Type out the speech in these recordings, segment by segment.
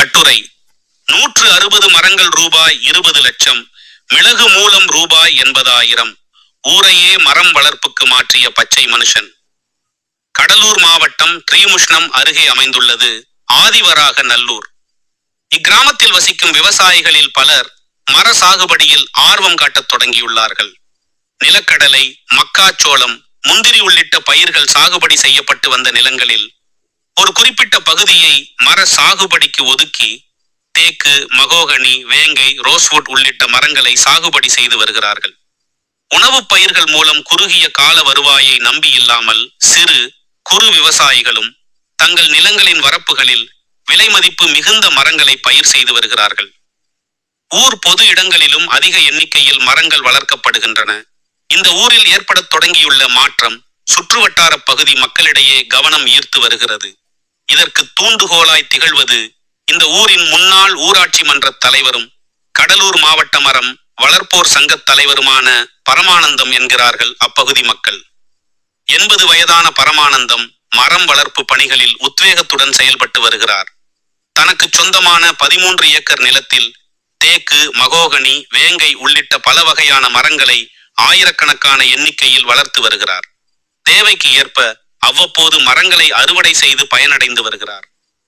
கட்டுரை. நூற்று அறுபது மரங்கள் ரூபாய் இருபது லட்சம். மிளகு மூலம் ரூபாய் எண்பதாயிரம். ஊரையே மரம் வளர்ப்புக்கு மாற்றிய பச்சை மனுஷன். கடலூர் மாவட்டம் திரிமுஷ்ணம் அருகே அமைந்துள்ளது. ஆதிவராக நல்லூர். இக்கிராமத்தில் வசிக்கும் விவசாயிகளில் பலர் மர சாகுபடியில் ஆர்வம் காட்டத் தொடங்கியுள்ளார்கள். நிலக்கடலை மக்காச்சோளம் முந்திரி உள்ளிட்ட பயிர்கள் சாகுபடி செய்யப்பட்டு வந்த நிலங்களில் ஒரு குறிப்பிட்ட பகுதியை மர சாகுபடிக்கு ஒதுக்கி தேக்கு மகோகனி வேங்கை ரோஸ்வுட் உள்ளிட்ட மரங்களை சாகுபடி செய்து வருகிறார்கள். உணவுப் பயிர்கள் மூலம் குறுகிய கால வருவாயை நம்பியில்லாமல் சிறு குறு விவசாயிகளும் தங்கள் நிலங்களின் வரப்புகளில் விலை மதிப்பு மிகுந்த மரங்களை பயிர் செய்து வருகிறார்கள். ஊர் பொது இடங்களிலும் அதிக எண்ணிக்கையில் மரங்கள் வளர்க்கப்படுகின்றன. இந்த ஊரில் ஏற்படத் தொடங்கியுள்ள மாற்றம் சுற்றுவட்டார பகுதி மக்களிடையே கவனம் ஈர்த்து வருகிறது. இதற்கு தூண்டுகோலாய் திகழ்வது இந்த ஊரின் முன்னாள் ஊராட்சி மன்ற தலைவரும் கடலூர் மாவட்ட மரம் வளர்ப்போர் சங்கத் தலைவருமான பரமானந்தம் என்கிறார்கள் அப்பகுதி மக்கள். எண்பது வயதான பரமானந்தம் மரம் வளர்ப்பு பணிகளில் உத்வேகத்துடன் செயல்பட்டு வருகிறார். தனக்கு சொந்தமான பதிமூன்று ஏக்கர் நிலத்தில் தேக்கு மகோகனி வேங்கை உள்ளிட்ட பல வகையான மரங்களை ஆயிரக்கணக்கான எண்ணிக்கையில் வளர்த்து வருகிறார். தேவைக்கு ஏற்ப அவ்வப்போது மரங்களை அறுவடை செய்து பயனடைந்து வருகிறார்.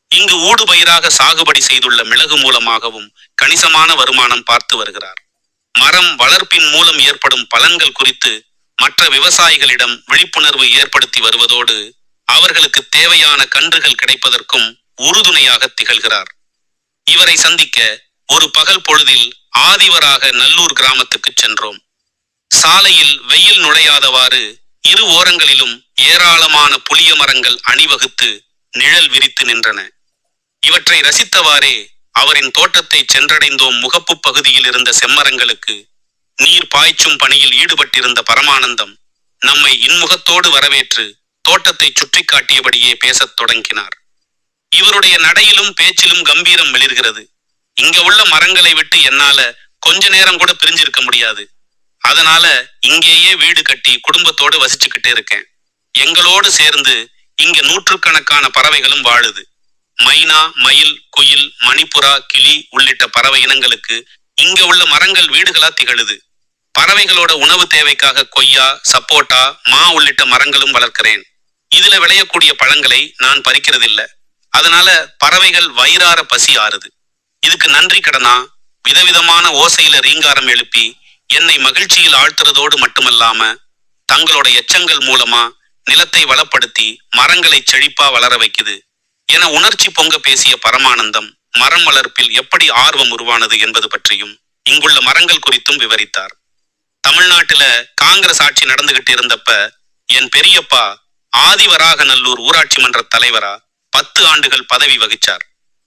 இங்கு ஊடுபயிராக சாகுபடி செய்துள்ள மிளகு மூலமாகவும் கணிசமான வருமானம் பார்த்து வருகிறார். மரம் வளர்ப்பின் மூலம் ஏற்படும் பலன்கள் குறித்து மற்ற விவசாயிகளிடம் விழிப்புணர்வு ஏற்படுத்தி வருவதோடு அவர்களுக்கு தேவையான கன்றுகள் கிடைப்பதற்கும் உறுதுணையாக திகழ்கிறார். இவரை சந்திக்க ஒரு பகல் பொழுதில் ஆதிவராக நல்லூர் கிராமத்துக்கு சென்றோம். சாலையில் வெயில் நுழையாதவாறு இரு ஓரங்களிலும் ஏராளமான புளிய மரங்கள் அணிவகுத்து நிழல் விரித்து நின்றன. இவற்றை ரசித்தவாறே அவரின் தோட்டத்தை சென்றடைந்தோம் முகப்பு பகுதியில் இருந்த செம்மரங்களுக்கு நீர் பாய்ச்சும் பணியில் ஈடுபட்டிருந்த பரமானந்தம் நம்மை இன்முகத்தோடு வரவேற்று தோட்டத்தை சுற்றி காட்டியபடியே பேசத் தொடங்கினார். இவருடைய நடையிலும் பேச்சிலும் கம்பீரம் வெளிர்கிறது இங்க உள்ள மரங்களை விட்டு என்னால கொஞ்ச நேரம் கூட பிரிஞ்சிருக்க முடியாது. அதனால இங்கேயே வீடு கட்டி குடும்பத்தோடு வசிச்சுக்கிட்டே இருக்கேன். எங்களோடு சேர்ந்து இங்க நூற்றுக்கணக்கான பறவைகளும் வாழுது. மைனா மயில் குயில் மணிப்புறா கிளி உள்ளிட்ட பறவை இனங்களுக்கு இங்க உள்ள மரங்கள் வீடுகளா திகழுது. பறவைகளோட உணவு தேவைக்காக கொய்யா சப்போட்டா மா உள்ளிட்ட மரங்களும் வளர்க்கிறேன். இதுல விளையக்கூடிய பழங்களை நான் பறிக்கிறதில்ல. அதனால பறவைகள் வயிறார பசி ஆறுது. இதுக்கு நன்றி கடனா? விதவிதமான ஓசையில ரீங்காரம் எழுப்பி என்னை மகிழ்ச்சியில் ஆழ்த்துறதோடு மட்டுமல்லாம தங்களோட எச்சங்கள் மூலமா நிலத்தை வளப்படுத்தி மரங்களை செழிப்பா வளர வைக்குது என உணர்ச்சி பொங்க பேசிய பரமானந்தம் மரம் வளர்ப்பில் எப்படி ஆர்வம் உருவானது என்பது பற்றியும் இங்குள்ள மரங்கள் குறித்தும் விவரித்தார். தமிழ்நாட்டுல காங்கிரஸ் ஆட்சி நடந்துகிட்டு இருந்தப்ப என் பெரியப்பா ஆதிவராகநல்லூர் ஊராட்சி மன்ற தலைவரா பத்து ஆண்டுகள் பதவி வகிச்சார்.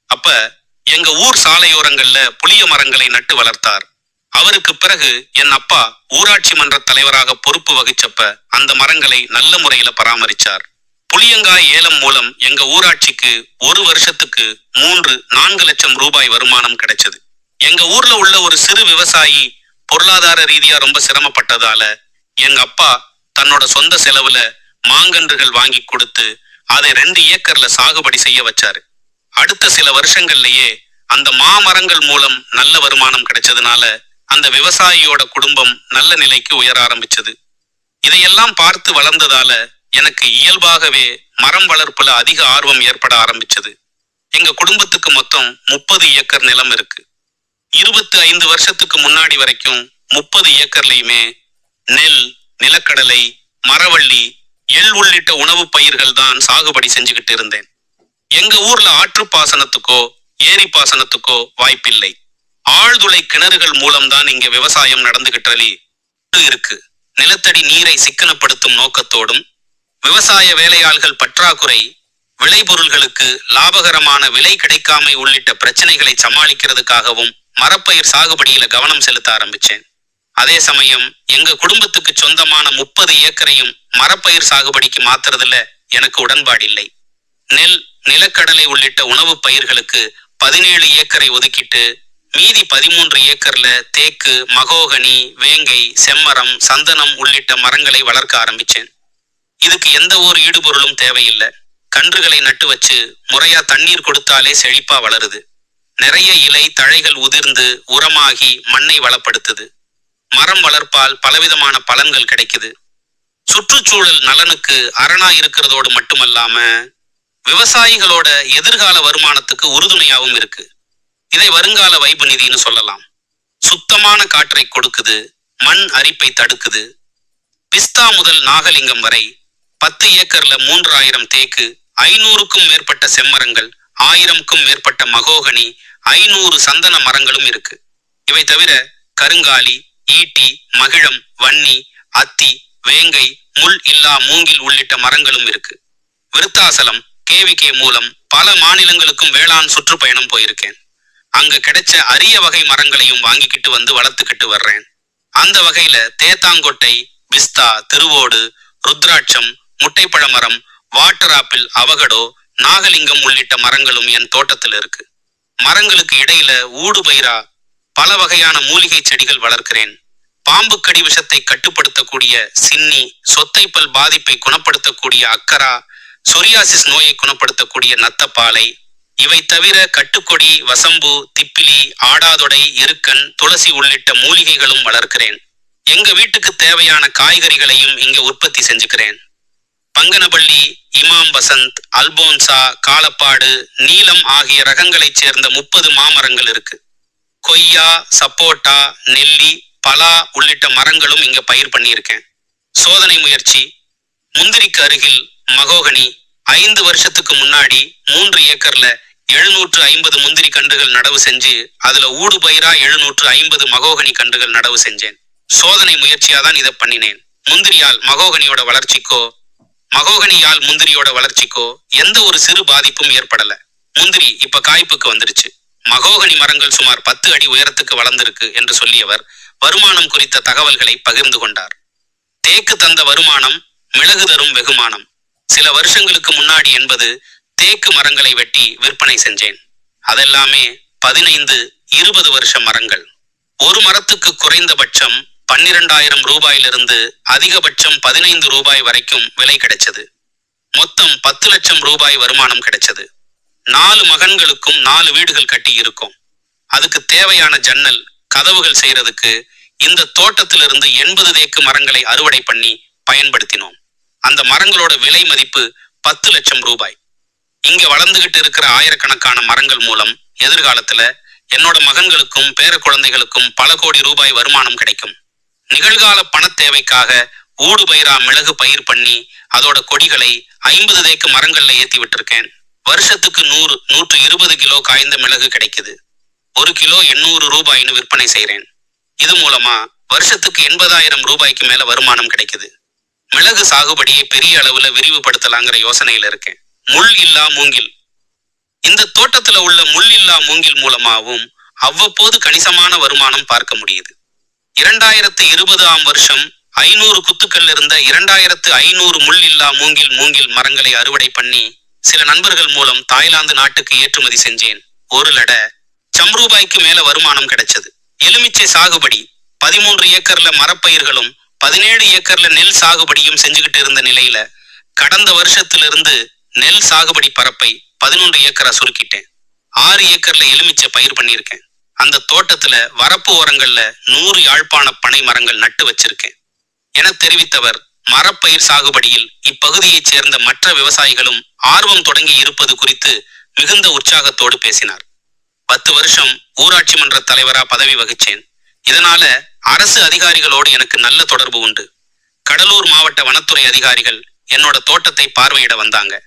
அப்ப எங்க ஊர் சாலையோரங்கள்ல புளிய மரங்களை நட்டு வளர்த்தார். அவருக்கு பிறகு என் அப்பா ஊராட்சி மன்ற தலைவராக பொறுப்பு வகிச்சப்ப அந்த மரங்களை நல்ல முறையில பராமரிச்சார். புளியங்காய் ஏலம் மூலம் எங்க ஊராட்சிக்கு ஒரு வருஷத்துக்கு மூன்று நான்கு லட்சம் ரூபாய் வருமானம் கிடைச்சது. எங்க ஊர்ல உள்ள ஒரு சிறு விவசாயி பொருளாதார ரீதியா ரொம்ப சிரமப்பட்டதால எங்க அப்பா தன்னோட சொந்த செலவுல மாங்கன்றுகள் வாங்கி கொடுத்து அதை ரெண்டு ஏக்கர்ல சாகுபடி செய்ய வச்சாரு. அடுத்த சில வருஷங்கள்லயே அந்த மாமரங்கள் மூலம் நல்ல வருமானம் கிடைச்சதுனால அந்த விவசாயியோட குடும்பம் நல்ல நிலைக்கு உயர ஆரம்பிச்சது. இதையெல்லாம் பார்த்து வளர்ந்ததால எனக்கு இயல்பாகவே மரம் வளர்ப்புல அதிக ஆர்வம் ஏற்பட ஆரம்பிச்சது. எங்க குடும்பத்துக்கு மொத்தம் முப்பது ஏக்கர் நிலம் இருக்கு. இருபத்தி ஐந்து வருஷத்துக்கு முன்னாடி வரைக்கும் முப்பது ஏக்கர்லயுமே நெல் நிலக்கடலை மரவள்ளி எள் உள்ளிட்ட உணவுப் பயிர்கள் தான் சாகுபடி செஞ்சுக்கிட்டு இருந்தேன். எங்க ஊர்ல ஆற்று பாசனத்துக்கோ ஏரி பாசனத்துக்கோ வாய்ப்பில்லை. ஆழ்துளை கிணறுகள் மூலம்தான் இங்க விவசாயம் நடந்துகிட்டலி இருக்கு. நிலத்தடி நீரை சிக்கனப்படுத்தும் நோக்கத்தோடும் விவசாய வேலையாள்கள் பற்றாக்குறை விளைபொருள்களுக்கு லாபகரமான விலை கிடைக்காமை உள்ளிட்ட பிரச்சனைகளை சமாளிக்கிறதுக்காகவும் மரப்பயிர் சாகுபடியில கவனம் செலுத்த ஆரம்பிச்சேன். அதே சமயம் எங்க குடும்பத்துக்கு சொந்தமான முப்பது ஏக்கரையும் மரப்பயிர் சாகுபடிக்கு மாத்துறதுல எனக்கு உடன்பாடு இல்லை. நெல் நிலக்கடலை உள்ளிட்ட உணவுப் பயிர்களுக்கு பதினேழு ஏக்கரை ஒதுக்கிட்டு மீதி பதிமூன்று ஏக்கர்ல தேக்கு மகோகனி வேங்கை செம்மரம் சந்தனம் உள்ளிட்ட மரங்களை வளர்க்க ஆரம்பிச்சேன். இதுக்கு எந்த ஒரு ஈடுபொருளும் தேவையில்லை. கன்றுகளை நட்டு வச்சு முறையா தண்ணீர் கொடுத்தாலே செழிப்பா வளருது. நிறைய இலை தழைகள் உதிர்ந்து உரமாகி மண்ணை வளப்படுத்துது. மரம் வளர்ப்பால் பலவிதமான பலன்கள் கிடைக்குது. சுற்றுச்சூழல் நலனுக்கு அரணா இருக்கிறதோடு மட்டுமல்லாம விவசாயிகளோட எதிர்கால வருமானத்துக்கு உறுதுணையாவும் இருக்கு. இதை வருங்கால வைப்பு நிதின்னு சொல்லலாம். சுத்தமான காற்றை கொடுக்குது மண் அரிப்பை தடுக்குது. பிஸ்தா முதல் நாகலிங்கம் வரை பத்து ஏக்கர்ல மூன்றாயிரம் தேக்கு ஐநூறுக்கும் மேற்பட்ட செம்மரங்கள் ஆயிரம்க்கும் மேற்பட்ட மகோகனி ஐநூறு சந்தன மரங்களும் இருக்கு. இவை தவிர கருங்காலி ஈட்டி மகிழம் வன்னி அத்தி வேங்கை முள் இல்லா மூங்கில் உள்ளிட்ட மரங்களும் இருக்கு. விருத்தாசலம் கேவிகே மூலம் பல மாநிலங்களுக்கும் வேளாண் சுற்றுப்பயணம் போயிருக்கேன். அங்க கிடைச்ச அரிய வகை மரங்களையும் வாங்கிக்கிட்டு வந்து வளர்த்துக்கிட்டு வர்றேன். அந்த வகையில தேத்தாங்கொட்டை பிஸ்தா திருவோடு ருத்ராட்சம் முட்டைப்பழ மரம் வாட்டர் ஆப்பிள் அவகடோ நாகலிங்கம் உள்ளிட்ட மரங்களும் என் தோட்டத்தில் இருக்கு. மரங்களுக்கு இடையில ஊடு பயிரா பல வகையான மூலிகை செடிகள் வளர்க்கிறேன். பாம்பு கடி விஷத்தை கட்டுப்படுத்தக்கூடிய சின்னி சொத்தைப்பல் பாதிப்பை குணப்படுத்தக்கூடிய அக்கரா சொரியாசிஸ் நோயை குணப்படுத்தக்கூடிய நத்தப்பாலை இவை தவிர கட்டுக்கொடி வசம்பு திப்பிலி ஆடாதொடை எருக்கன் துளசி உள்ளிட்ட மூலிகைகளும் வளர்க்கிறேன். எங்க வீட்டுக்கு தேவையான காய்கறிகளையும் இங்க உற்பத்தி செஞ்சுக்கிறேன். பங்கனபள்ளி இமாம் வசந்த் அல்போன்சா காலப்பாடு நீலம் ஆகிய ரகங்களைச் சேர்ந்த முப்பது மாமரங்கள் இருக்கு. கொய்யா சப்போட்டா நெல்லி பலா உள்ளிட்ட மரங்களும் இங்க பயிர் பண்ணியிருக்கேன். சோதனை முயற்சி. முந்திரிக்கு அருகில் மகோகனி ஐந்து வருஷத்துக்கு முன்னாடி மூன்று ஏக்கர்ல எழுநூற்று ஐம்பது முந்திரி கன்றுகள் நடவு செஞ்சு அதுல ஊடு பயிரா எழுநூற்று ஐம்பது மகோகனி கன்றுகள் நடவு செஞ்சேன். சோதனை முயற்சியா தான் இதை பண்ணினேன். முந்திரியால் மகோகனியோட வளர்ச்சிக்கோ மகோகனியால் முந்திரியோட வளர்ச்சிக்கோ எந்த ஒரு சிறு பாதிப்பும் ஏற்படல. முந்திரி இப்ப காய்ப்புக்கு வந்துருச்சு. மகோகனி மரங்கள் சுமார் பத்து அடி உயரத்துக்கு வளர்ந்திருக்கு என்று சொல்லியவர் வருமானம் குறித்த தகவல்களை பகிர்ந்து கொண்டார். தேக்கு தந்த வருமானம் மிளகு தரும் வெகுமானம். சில வருஷங்களுக்கு முன்னாடி என்பது தேக்கு மரங்களை வெட்டி விற்பனை செஞ்சேன். அதெல்லாமே பதினைந்து இருபது வருஷ மரங்கள். ஒரு மரத்துக்கு குறைந்தபட்சம் பன்னிரண்டாயிரம் ரூபாயிலிருந்து அதிகபட்சம் பதினைந்து ரூபாய் வரைக்கும் விலை கிடைச்சது. மொத்தம் பத்து லட்சம் ரூபாய் வருமானம் கிடைச்சது. நாலு மகன்களுக்கும் நாலு வீடுகள் கட்டி இருக்கும். அதுக்கு தேவையான ஜன்னல் கதவுகள் செய்யறதுக்கு இந்த தோட்டத்திலிருந்து எண்பது தேக்கு மரங்களை அறுவடை பண்ணி பயன்படுத்தினோம். அந்த மரங்களோட விலை மதிப்பு பத்து லட்சம் ரூபாய். இங்க வளர்ந்துகிட்டு இருக்கிற ஆயிரக்கணக்கான மரங்கள் மூலம் எதிர்காலத்துல என்னோட மகன்களுக்கும் பேர குழந்தைகளுக்கும் பல கோடி ரூபாய் வருமானம் கிடைக்கும். நிகழ்கால பணத் தேவைக்காக ஊடு பயிரா மிளகு பயிர் பண்ணி அதோட கொடிகளை ஐம்பது தேக்கு மரங்கள்ல ஏத்தி விட்டுருக்கேன். வருஷத்துக்கு நூறு நூற்று இருபது கிலோ காய்ந்த மிளகு கிடைக்குது. ஒரு கிலோ எண்ணூறு ரூபாய்னு விற்பனை செய்கிறேன் இது மூலமா வருஷத்துக்கு எண்பதாயிரம் ரூபாய்க்கு மேல வருமானம் கிடைக்குது. மிளகு சாகுபடியை பெரிய அளவுல விரிவுபடுத்தலாங்கிற யோசனையில இருக்கேன். முள் இல்லா மூங்கில். இந்த தோட்டத்துல உள்ள முள் இல்லா மூங்கில் மூலமாவும் அவ்வப்போது கணிசமான வருமானம் பார்க்க முடியுது. இரண்டாயிரத்து இருபது ஆம் வருஷம் ஐநூறு குத்துக்கள் இருந்த இரண்டாயிரத்து ஐநூறு முள் இல்லா மூங்கில் மூங்கில் மரங்களை அறுவடை பண்ணி சில நண்பர்கள் மூலம் தாய்லாந்து நாட்டுக்கு ஏற்றுமதி செஞ்சேன். ஒரு லட சம் ரூபாய்க்கு மேல வருமானம் கிடைச்சது. எலுமிச்சை சாகுபடி பதிமூன்று ஏக்கர்ல மரப்பயிர்களும் பதினேழு ஏக்கர்ல நெல் சாகுபடியும் செஞ்சுக்கிட்டு இருந்த நிலையில கடந்த வருஷத்திலிருந்து நெல் சாகுபடி பரப்பை பதினொன்று ஏக்கரா சுருக்கிட்டேன். ஆறு ஏக்கர்ல எலுமிச்சை பயிர் பண்ணியிருக்கேன். அந்த தோட்டத்துல வரப்பு ஓரங்கள்ல நூறு யாழ்ப்பாண பனை மரங்கள் நட்டு வச்சிருக்கேன். என தெரிவித்தவர் மரப்பயிர் சாகுபடியில் இப்பகுதியைச் சேர்ந்த மற்ற விவசாயிகளும் ஆர்வம் தொடங்கி இருப்பது குறித்து மிகுந்த உற்சாகத்தோடு பேசினார். பத்து வருஷம் ஊராட்சி மன்ற தலைவரா பதவி வகிச்சேன். இதனால அரசு அதிகாரிகளோடு எனக்கு நல்ல தொடர்பு உண்டு. கடலூர் மாவட்ட வனத்துறை அதிகாரிகள் என்னோட தோட்டத்தை பார்வையிட வந்தாங்க.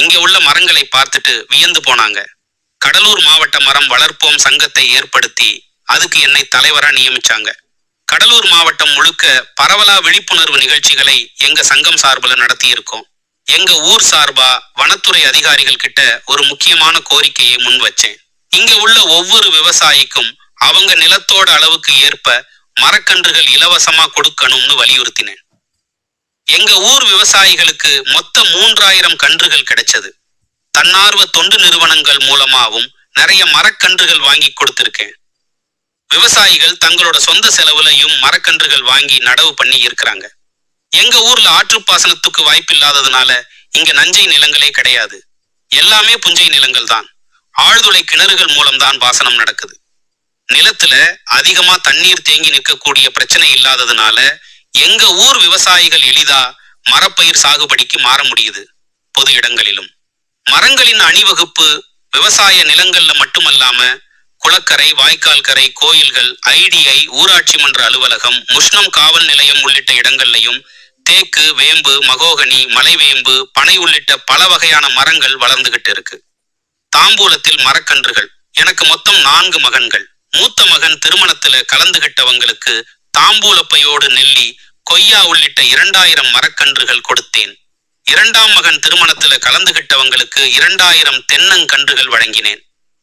இங்க உள்ள மரங்களை பார்த்துட்டு வியந்து போனாங்க. கடலூர் மாவட்ட மரம் வளர்ப்போம் சங்கத்தை ஏற்படுத்தி அதுக்கு என்னை தலைவரா நியமிச்சாங்க. கடலூர் மாவட்டம் முழுக்க பரவலா விழிப்புணர்வு நிகழ்ச்சிகளை எங்க சங்கம் சார்புல நடத்தியிருக்கோம். எங்க ஊர் சார்பா வனத்துறை அதிகாரிகள் கிட்ட ஒரு முக்கியமான கோரிக்கையை முன் வச்சேன். இங்க உள்ள ஒவ்வொரு விவசாயிக்கும் அவங்க நிலத்தோட அளவுக்கு ஏற்ப மரக்கன்றுகள் இலவசமா கொடுக்கணும்னு வலியுறுத்தினேன். எங்க ஊர் விவசாயிகளுக்கு மொத்தம் மூன்றாயிரம் கன்றுகள் கிடைச்சது. தன்னார்வ தொண்டு நிறுவனங்கள் மூலமாவும் நிறைய மரக்கன்றுகள் வாங்கி கொடுத்திருக்கேன். விவசாயிகள் தங்களோட சொந்த செலவுலையும் மரக்கன்றுகள் வாங்கி நடவு பண்ணி இருக்கிறாங்க. எங்க ஊர்ல ஆற்றுப்பாசனத்துக்கு வாய்ப்பில்லாததுனால இங்க நஞ்சை நிலங்களே கிடையாது. எல்லாமே புஞ்சை நிலங்கள் தான். ஆழ்துளை கிணறுகள் மூலம்தான் பாசனம் நடக்குது. நிலத்துல அதிகமா தண்ணீர் தேங்கி நிற்கக்கூடிய பிரச்சனை இல்லாததுனால எங்க ஊர் விவசாயிகள் எளிதா மரப்பயிர் சாகுபடிக்கு மாற முடியுது? பொது இடங்களிலும். மரங்களின் அணிவகுப்பு விவசாய நிலங்கள்ல மட்டுமல்லாம குளக்கரை வாய்க்கால் கரை கோயில்கள் ஐடிஐ ஊராட்சி மன்ற அலுவலகம் முஷ்ணம் காவல் நிலையம் உள்ளிட்ட இடங்கள்லையும் தேக்கு வேம்பு மகோகனி மலைவேம்பு பனை உள்ளிட்ட பல வகையான மரங்கள் வளர்ந்துகிட்டு இருக்கு. தாம்பூலத்தில் மரக்கன்றுகள். எனக்கு மொத்தம் நான்கு மகன்கள். மூத்த மகன் திருமணத்துல கலந்துகிட்டவங்களுக்கு தாம்பூலப்பையோடு நெல்லி கொய்யா உள்ளிட்ட இரண்டாயிரம் மரக்கன்றுகள் கொடுத்தேன். இரண்டாம் மகன் திருமணத்துல கலந்துகிட்டவங்களுக்கு இரண்டாயிரம் தென்னங்கன்றுகள் வழங்கினேன்.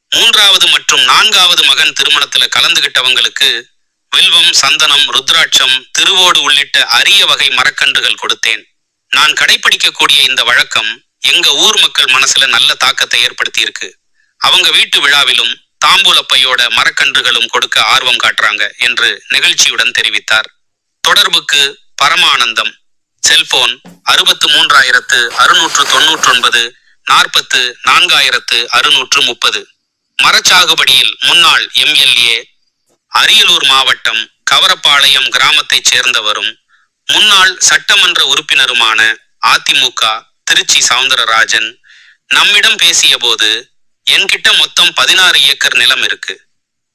மூன்றாவது மற்றும் நான்காவது மகன் திருமணத்துல கலந்துகிட்டவங்களுக்கு வில்வம் சந்தனம் ருத்ராட்சம் திருவோடு உள்ளிட்ட அரிய வகை மரக்கன்றுகள் கொடுத்தேன். நான் கடைபிடிக்கக்கூடிய இந்த வழக்கம் எங்க ஊர் மக்கள் மனசுல நல்ல தாக்கத்தை ஏற்படுத்தி இருக்கு அவங்க வீட்டு விழாவிலும் தாம்பூலப்பையோட மரக்கன்றுகளும் கொடுக்க ஆர்வம் காட்டுறாங்க என்று நிகழ்ச்சியுடன் தெரிவித்தார். தொடர்புக்கு பரமானந்தம். செல்போன் அறுபத்து மூன்றாயிரத்து அறுநூற்று தொன்னூற்று ஒன்பது நாற்பத்து நான்காயிரத்து அறுநூற்று முப்பது. மரச்சாகுபடியில் முன்னாள் எம்எல்ஏ அரியலூர் மாவட்டம் கவரப்பாளையம் கிராமத்தைச் சேர்ந்தவரும் முன்னாள் சட்டமன்ற உறுப்பினருமான அதிமுக திருச்சி சவுந்தரராஜன் நம்மிடம் பேசியபோது என்கிட்ட மொத்தம் பதினாறு ஏக்கர் நிலம் இருக்கு.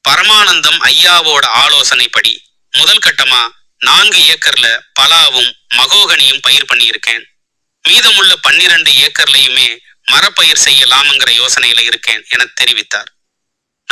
பரமானந்தம் ஐயாவோட ஆலோசனைப்படி முதல் கட்டமா நான்கு ஏக்கர்ல பலாவும் மகோகனியும் பயிர் பண்ணியிருக்கேன். மீதமுள்ள பன்னிரண்டு ஏக்கர்லயுமே மரப்பயிர் செய்யலாம்ங்கிற யோசனையில இருக்கேன் என தெரிவித்தார்.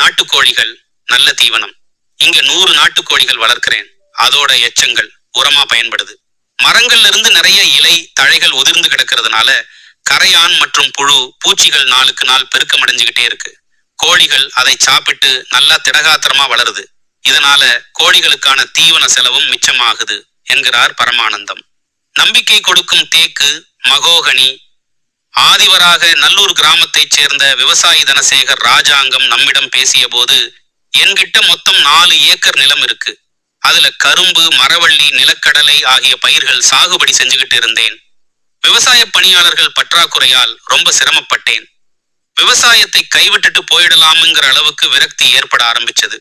நாட்டுக்கோழிகள் நல்ல தீவனம். இங்க நூறு நாட்டுக்கோழிகள் வளர்க்கிறேன். அதோட எச்சங்கள் உரமா பயன்படுது. மரங்கள்ல இருந்து நிறைய இலை தழைகள் உதிர்ந்து கிடக்கிறதுனால கரையான் மற்றும் புழு பூச்சிகள் நாளுக்கு நாள் பெருக்கமடைஞ்சுகிட்டே இருக்கு. கோழிகள் அதை சாப்பிட்டு நல்லா திடகாத்திரமா வளருது. இதனால கோழிகளுக்கான தீவன செலவும் மிச்சமாகுது என்கிறார் பரமானந்தம். நம்பிக்கை கொடுக்கும் தேக்கு மகோகனி. ஆதிவராக நல்லூர் கிராமத்தைச் சேர்ந்த விவசாயி தனசேகர் ராஜாங்கம் நம்மிடம் பேசியபோது என்கிட்ட மொத்தம் நாலு ஏக்கர் நிலம் இருக்கு. அதுல கரும்பு மரவள்ளி நிலக்கடலை ஆகிய பயிர்கள் சாகுபடி செஞ்சுகிட்டு இருந்தேன். விவசாய பணியாளர்கள் பற்றாக்குறையால் ரொம்ப சிரமப்பட்டேன். விவசாயத்தை கைவிட்டுட்டு போயிடலாமுங்கிற அளவுக்கு விரக்தி ஏற்பட ஆரம்பிச்சது.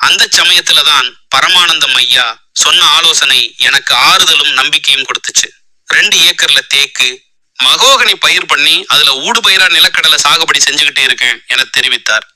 அந்த சமயத்துல தான் பரமானந்தம் ஐயா சொன்ன ஆலோசனை எனக்கு ஆறுதலும் நம்பிக்கையும் கொடுத்துச்சு. ரெண்டு ஏக்கர்ல தேக்கு மகோகனி பயிர் பண்ணி அதுல ஊடு பயிரா நிலக்கடலை சாகுபடி செஞ்சுக்கிட்டே இருக்கேன் என தெரிவித்தார்.